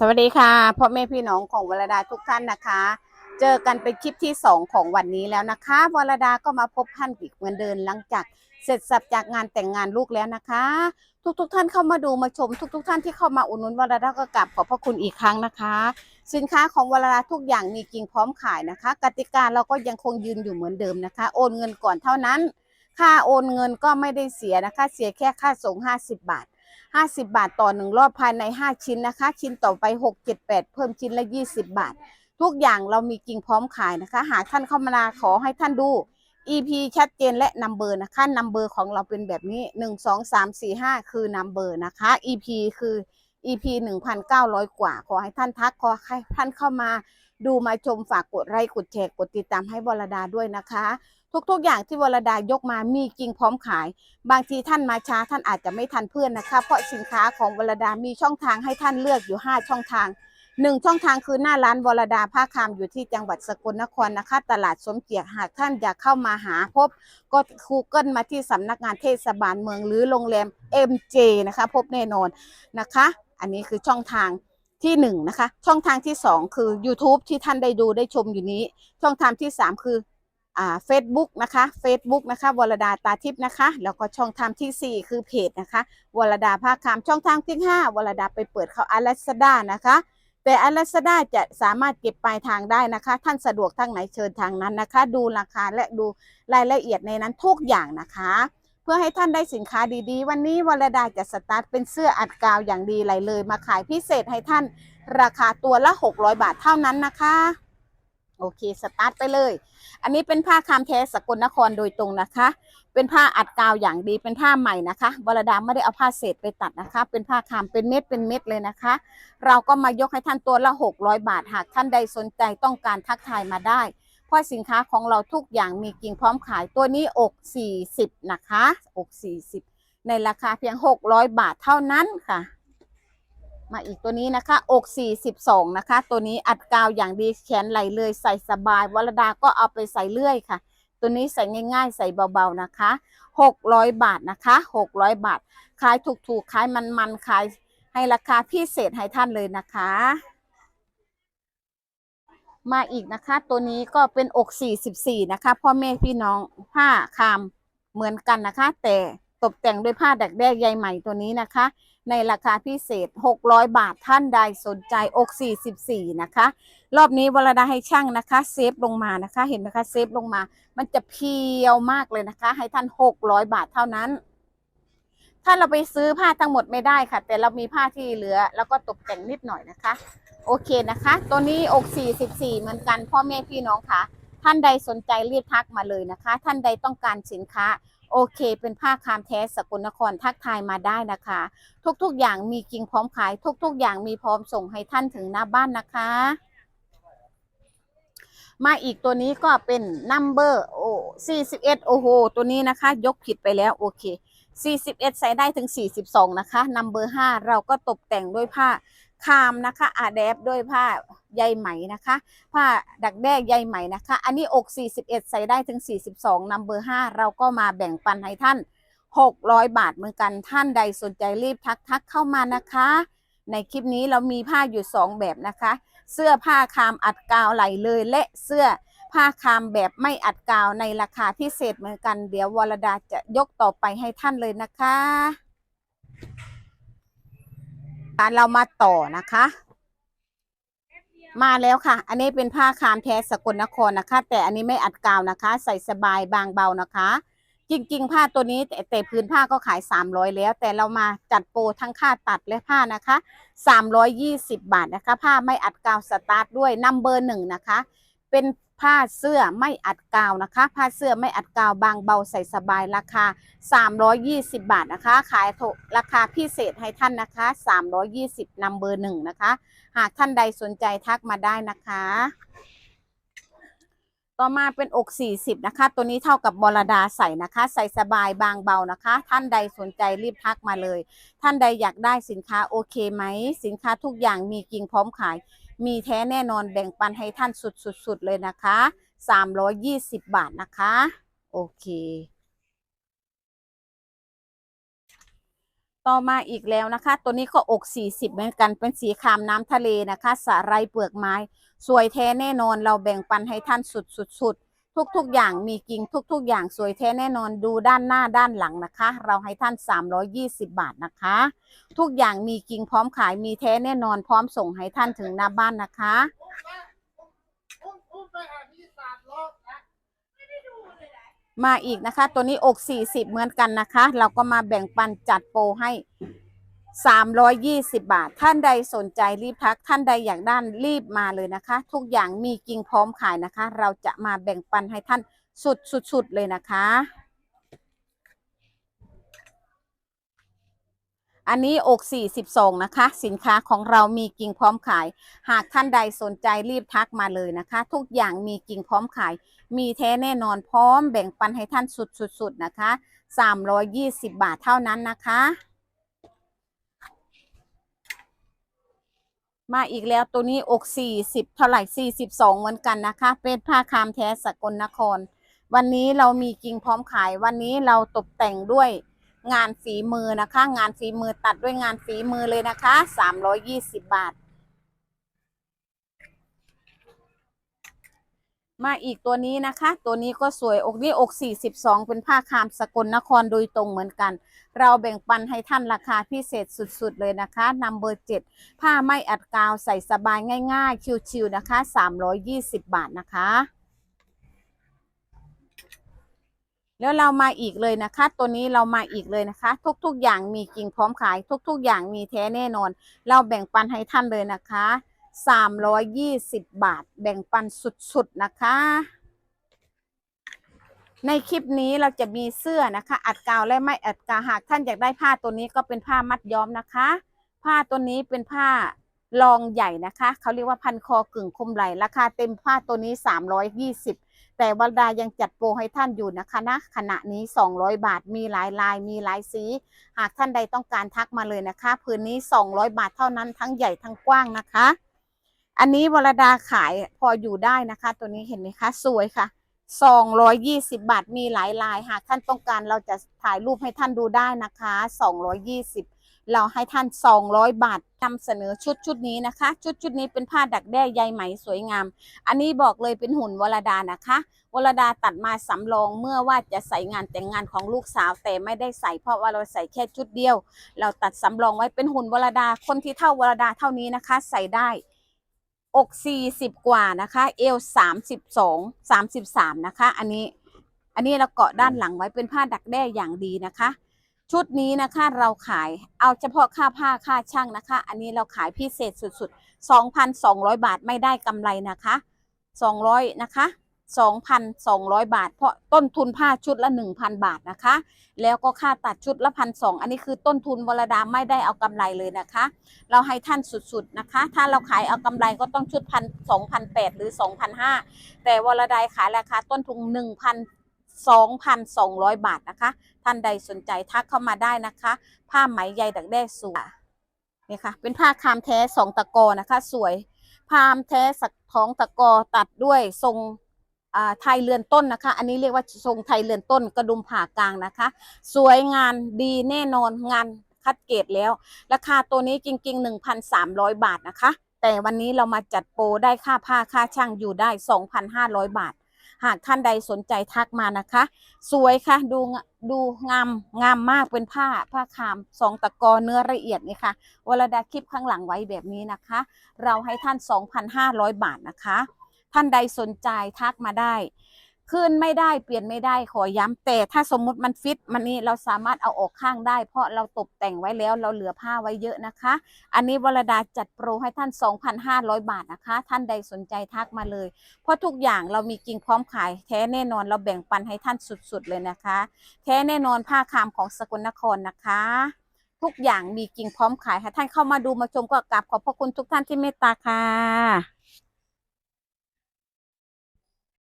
สวัสดีค่ะพ่อแม่พี่น้องของวรดาทุกท่านนะคะ เจอกันเป็นคลิปที่ 2 ของวันนี้แล้วนะคะวรดาก็มาพบท่านอีกเหมือนเดิมหลังจาก เสร็จสับจากงานแต่งงานลูกแล้วนะคะ ทุกๆทท่านเข้ามาดูมาชม ทุกๆทท่านที่เข้ามาอุดหนุนวรดาก็กลับขอบพระคุณอีกครั้งนะคะ สินค้าของวรดาทุกอย่างมีจริงพร้อมขายนะคะ กติกาเราก็ยังคงยืนอยู่เหมือนเดิมนะคะ โอนเงินก่อนเท่านั้น ค่าโอนเงินก็ไม่ได้เสียนะคะ เสียแค่ค่าส่ง50 บาท 50 บาทต่อหนึ่งรอบภายใน 5 ชิ้นนะคะ ชิ้นต่อไป 6 7 8 เพิ่มชิ้นละ 20 บาท ทุกอย่างเรามีจริงพร้อมขายนะคะ หากท่านเข้ามาขอให้ท่านดู EP ชัดเจนและนัมเบอร์นะคะนัมเบอร์ของเราเป็นแบบนี้ 1 2 3 4 5 คือนัมเบอร์นะคะ EP คือ EP 1,900 กว่า ขอให้ท่านทักขอให้ท่านเข้ามาดูมาชมฝากกดไลค์กดแชร์กดติดตามให้บรดาด้วยนะคะ ทุกๆ อย่างที่วรดายกมามีจริงพร้อมขาย บางทีท่านมาช้าท่านอาจจะไม่ทันเพื่อนนะคะ เพราะสินค้าของวรดามีช่องทางให้ท่านเลือกอยู่ 5 ช่องทางหนึ่งช่องทางคือหน้าร้านวรดาผ้าคามอยู่ที่จังหวัดสกลนครนะคะ ตลาดสมเกียรติหากท่านอยากเข้ามาหาพบ ก็คูเกิลมาที่สำนักงานเทศบาลเมืองหรือโรงแรม MJ นะคะ พบแน่นอนนะคะ อันนี้คือช่องทางที่หนึ่งนะคะช่องทางที่สองคือ YouTube ที่ท่านได้ดูได้ชมอยู่นี้ ช่องทางที่สาม อ่า Facebook นะคะ Facebook นะคะวรดาตาทิพย์นะคะ แล้วก็ช่องทางที่สี่คือเพจนะคะวรดาภาคคามช่องทางที่ห้าวรดาไปเปิดเขาอาลัสดานะคะ แต่อาลัสดาจะสามารถเก็บปลายทางได้นะคะ ท่านสะดวกทางไหนเชิญทางนั้นนะคะ ดูราคาและดูรายละเอียดในนั้นทุกอย่างนะคะ เพื่อให้ท่านได้สินค้าดีๆ วันนี้วรดาจะสตาร์ทเป็นเสื้ออัดกาวอย่างดีไหลเลย มาขายพิเศษให้ท่านราคาตัวละ 600 บาทเท่านั้นนะคะ โอเคสตาร์ทไปเลย อันนี้เป็นผ้าคามแท้สกลนครโดยตรงนะคะ เป็นผ้าอัดกาวอย่างดีเป็นผ้าใหม่นะคะวรดาไม่ได้เอาผ้าเศษไปตัดนะคะ เป็นผ้าคามเป็นเม็ดเป็นเม็ดเลยนะคะ เราก็มายกให้ท่านตัวละ 600 บาท หากท่านใดสนใจต้องการทักทายมาได้ เพราะสินค้าของเราทุกอย่างมีจริงพร้อมขายตัวนี้อก 40 นะคะ อก 40 ในราคาเพียง 600 บาทเท่านั้นค่ะ มาอีกตัวนี้นะคะ อก 42 นะคะ ตัวนี้อัดกาวอย่างดีแขนไหลเลยใส่สบายวรดาก็เอาไปใส่เลื่อยค่ะ ตัวนี้ใส่ง่ายๆ ใส่เบาๆนะคะ 600 บาทนะคะ 600 บาท ขายถูกๆ ขายมันๆ ขายให้ราคาพิเศษให้ท่านเลยนะคะ มาอีกนะคะ ตัวนี้ก็เป็นอก 44 นะคะ พ่อแม่พี่น้องผ้าคามเหมือนกันนะคะ แต่ ตกแต่งด้วยผ้าดักแด้ใยใหม่ตัวนี้นะคะ ในราคาพิเศษ 600 บาทท่านใดสนใจอก44 นะคะ รอบนี้วรดาให้ช่างนะคะ เซฟลงมานะคะ เห็นไหมคะเซฟลงมา มันจะเพียวมากเลยนะคะ ให้ท่าน 600 บาทเท่านั้น ถ้าเราไปซื้อผ้าทั้งหมดไม่ได้ค่ะ แต่เรามีผ้าที่เหลือ แล้วก็ตกแต่งนิดหน่อยนะคะ โอเคนะคะ ตัวนี้อก 44 เหมือนกันพ่อแม่พี่น้องค่ะ ท่านใดสนใจรีบทักมาเลยนะคะ ท่านใดต้องการสินค้า โอเค เป็นผ้าคามแท้สกลนครทักทายมาได้นะคะ ทุกๆอย่างมีจริงพร้อมขาย ทุกๆ อย่างมีพร้อมส่งให้ท่านถึงหน้าบ้านนะคะ มาอีกตัวนี้ก็เป็นนัมเบอร์โอ้41โอ้โห ตัวนี้นะคะ ยกผิดไปแล้ว โอเค41ใส่ได้ถึง42นะคะนัมเบอร์5เราก็ตกแต่งด้วยผ้า คามนะคะอาแดบด้วยผ้าใยไหมนะคะ ผ้าดักแด้ใยไหมนะคะ อันนี้อก 41 ใส่ได้ถึง 42นัมเบอร์5เราก็มาแบ่งปันให้ท่าน 600 บาทเหมือนกันท่านใดสนใจรีบทักทักเข้ามานะคะ ในคลิปนี้เรามีผ้าอยู่ 2 แบบนะคะ เสื้อผ้าคามอัดกาวไหลเลยและเสื้อผ้าคามแบบไม่อัดกาวในราคาพิเศษเหมือนกัน เดี๋ยววรดาจะยกต่อไปให้ท่านเลยนะคะ เรามาต่อนะคะ มาแล้วค่ะ อันนี้เป็นผ้าคามแท้สกลนครนะคะ แต่อันนี้ไม่อัดกาวนะคะ ใส่สบายบางเบานะคะ จริง ๆ ผ้าตัวนี้แต่แต่พื้นผ้าก็ขาย 300 แล้ว แต่เรามาจัดโปรทั้งค่าตัดและผ้านะคะ 320 บาทนะคะ ผ้าไม่อัดกาวสตาร์ทด้วยนัมเบอร์หนึ่งนะคะ เป็น ผ้าเสื้อไม่อัดกาวนะคะ ผ้าเสื้อไม่อัดกาวบางเบาใส่สบายราคา 320 บาทนะคะ ขายราคาพิเศษให้ท่านนะคะ 320นัมเบอร์หนึ่งนะคะ หากท่านใดสนใจทักมาได้นะคะ ต่อมาเป็นอก 40 นะคะ ตัวนี้เท่ากับบรดาใส่นะคะ ใส่สบายบางเบานะคะ ท่านใดสนใจรีบทักมาเลย ท่านใดอยากได้สินค้าโอเคไหม สินค้าทุกอย่างมีจริงพร้อมขาย มีแท้แน่นอนแบ่งปันให้ท่านสุดๆเลยนะคะ 320 บาทนะคะ โอเค ต่อมาอีกแล้วนะคะ ตัวนี้ก็อก 40 เหมือนกันเป็นสีครามน้ำทะเลนะคะ สาไรเปลือกไม้ สวยแท้แน่นอนเราแบ่งปันให้ท่านสุดๆุด ทุกๆ อย่างมีกิ่งทุกๆ อย่างสวยแท้แน่นอนดูด้านหน้าด้านหลังนะคะ เราให้ท่าน 320 บาทนะคะ ทุกอย่างมีกิ่งพร้อมขายมีแท้แน่นอนพร้อมส่งให้ท่านถึงหน้าบ้านนะคะมาอีกนะคะ ตัวนี้อก 40 เหมือนกันนะคะ เราก็มาแบ่งปันจัดโปรให้ 320 บาท ท่านใดสนใจรีบทัก ท่านใดอยากด้านรีบมาเลยนะคะ ทุกอย่างมีกิ่งพร้อมขายนะคะ เราจะมาแบ่งปันให้ท่านสุดสุดสุดเลยนะคะ อันนี้อก42นะคะ สินค้าของเรามีกิ่งพร้อมขาย หากท่านใดสนใจรีบทักมาเลยนะคะ ทุกอย่างมีกิ่งพร้อมขาย มีแท้แน่นอนพร้อมแบ่งปันให้ท่านสุดๆๆนะคะ 320 บาทเท่านั้นนะคะ มาอีกแล้วตัวนี้อกสี่สิบเท่าไหร่42เหมือนกันนะคะ เป็นผ้าคามแท้สกลนคร วันนี้เรามีกิ่งพร้อมขาย วันนี้เราตกแต่งด้วยงานฝีมือนะคะ งานฝีมือตัดด้วยงานฝีมือเลยนะคะสามรอยี่สิบบาท มาอีกตัวนี้นะคะ ตัวนี้ก็สวยอกนี้อก 42 เป็นผ้าคามสกลนครโดยตรงเหมือนกัน เราแบ่งปันให้ท่านราคาพิเศษสุดๆเลยนะคะนัมเบอร์7ผ้าไม่อัดกาวใส่สบายง่าย ๆ ชิวๆนะคะ 320 บาทนะคะ แล้วเรามาอีกเลยนะคะ ตัวนี้เรามาอีกเลยนะคะ ทุกๆอย่างมีกิ่งพร้อมขาย ทุกๆอย่างมีแท้แน่นอน เราแบ่งปันให้ท่านเลยนะคะ 320 บาท แบ่งปันสุดๆนะคะ ในคลิปนี้เราจะมีเสื้อนะคะ อัดกาวและไม่อัดกาวหากท่านอยากได้ผ้าตัวนี้ก็เป็นผ้ามัดย้อมนะคะ ผ้าตัวนี้เป็นผ้าลองใหญ่นะคะ เขาเรียกว่าพันคอกึ่งคมไหลราคาเต็มผ้าตัวนี้ 320 แต่วัลดายังจัดโปรให้ท่านอยู่นะคะนะขณะนี้ 200 บาทมีหลายลายมีหลายสี หากท่านใดต้องการทักมาเลยนะคะ พื้นนี้ 200 บาทเท่านั้นทั้งใหญ่ทั้งกว้างนะคะ อันนี้วรดาขายพออยู่ได้นะคะ ตัวนี้เห็นไหมคะสวยค่ะ220บาทมีหลายลายหากท่านต้องการเราจะถ่ายรูปให้ท่านดูได้นะคะ220เราให้ท่าน200บาทนำเสนอชุดชุดนี้นะคะ ชุดชุดนี้เป็นผ้าดักแด้ใยไหมสวยงาม อันนี้บอกเลยเป็นหุ่นวรดานะคะวรดาตัดมาสำรองเมื่อว่าจะใส่งานแต่งงานของลูกสาวแต่ไม่ได้ใส่เพราะว่าเราใส่แค่ชุดเดียว เราตัดสำรองไว้เป็นหุ่นวรดาคนที่เท่าวรดาเท่านี้นะคะ ใส่ได้ อก40 กว่านะคะ เอว32 33นะคะ อันนี้ อันนี้เราเกาะด้านหลังไว้เป็นผ้าดักแด้อย่างดีนะคะ ชุดนี้นะคะเราขายเอาเฉพาะค่าผ้าค่าช่างนะคะ อันนี้เราขายพิเศษสุดๆ 2,200 บาทไม่ได้กำไรนะคะ 200 นะคะ 2,200 บาท เพราะต้นทุนผ้าชุดละ 1,000 บาทนะคะ แล้วก็ค่าตัดชุดละพันสองอันนี้คือต้นทุนวรดาไม่ได้เอากำไรเลยนะคะ เราให้ท่านสุดๆนะคะ ถ้าเราขายเอากำไรก็ต้องชุดพันสองพันแปดหรือสองพันห้าแต่วรดายขายราคาต้นทุนหนึ่งพันสองพันสองร้อยบาทนะคะ ท่านใดสนใจทักเข้ามาได้นะคะ ผ้าไหมใยดักแด้สวยนี่ค่ะ เป็นผ้าคามแท้สองตะกอนะคะ สวยพามแท้สักท้องตะกอตัดด้วยทรง ไทยเรือนต้นนะคะ อันนี้เรียกว่าทรงไทยเรือนต้นกระดุมผ่ากลางนะคะ สวยงานดีแน่นอนงานคัดเกรดแล้ว ราคาตัวนี้จริง ๆ 1,300 บาทนะคะ แต่วันนี้เรามาจัดโปรได้ค่าผ้าค่าช่างอยู่ได้ 2,500 บาท หากท่านใดสนใจทักมานะคะ สวยค่ะดูงดูงามงามมากเป็นผ้าผ้าคามสองตะกอเนื้อละเอียดนี่ค่ะวรดาคลิปข้างหลังไว้แบบนี้นะคะ เราให้ท่าน 2,500 บาทนะคะ ท่านใดสนใจทักมาได้ ขึ้นไม่ได้เปลี่ยนไม่ได้ขอย้ำแต่ถ้าสมมุติมันฟิตมันนี่เราสามารถเอาออกข้างได้ เพราะเราตกแต่งไว้แล้วเราเหลือผ้าไว้เยอะนะคะ อันนี้วรดาจัดโปรให้ท่าน 2,500 บาทนะคะ ท่านใดสนใจทักมาเลย เพราะทุกอย่างเรามีกิ่งพร้อมขายแท้แน่นอนเราแบ่งปันให้ท่านสุดๆเลยนะคะ แท้แน่นอนผ้าคามของสกลนครนะคะทุกอย่างมีกิ่งพร้อมขายค่ะท่านเข้ามาดูมาชมก็กราบขอบพระคุณทุกท่านที่เมตตาค่ะ